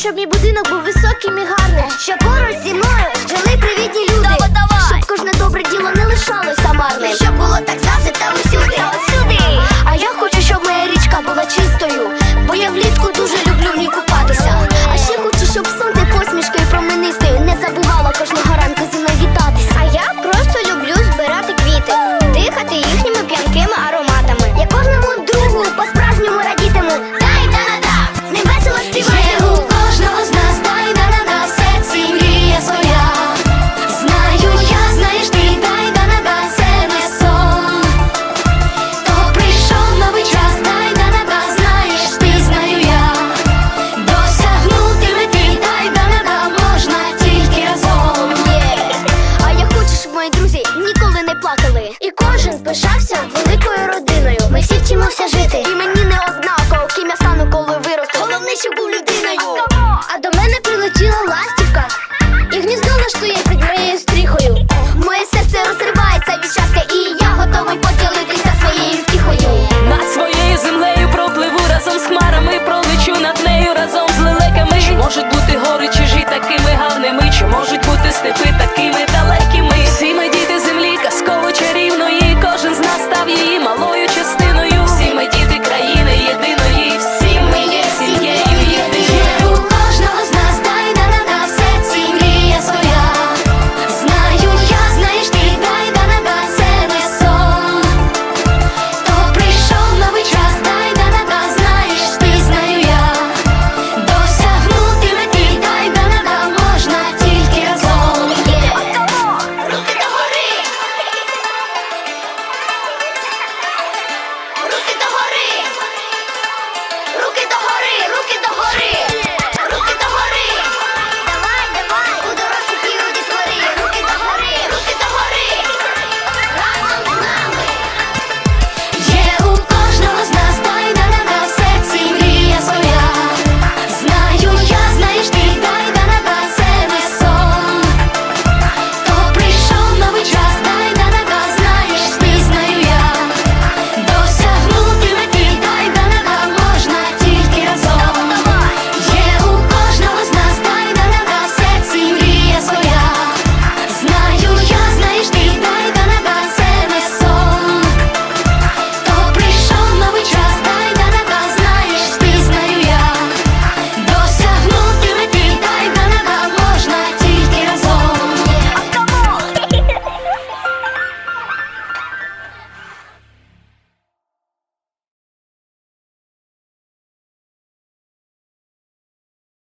щоб мій бути. що можуть бути степи такими.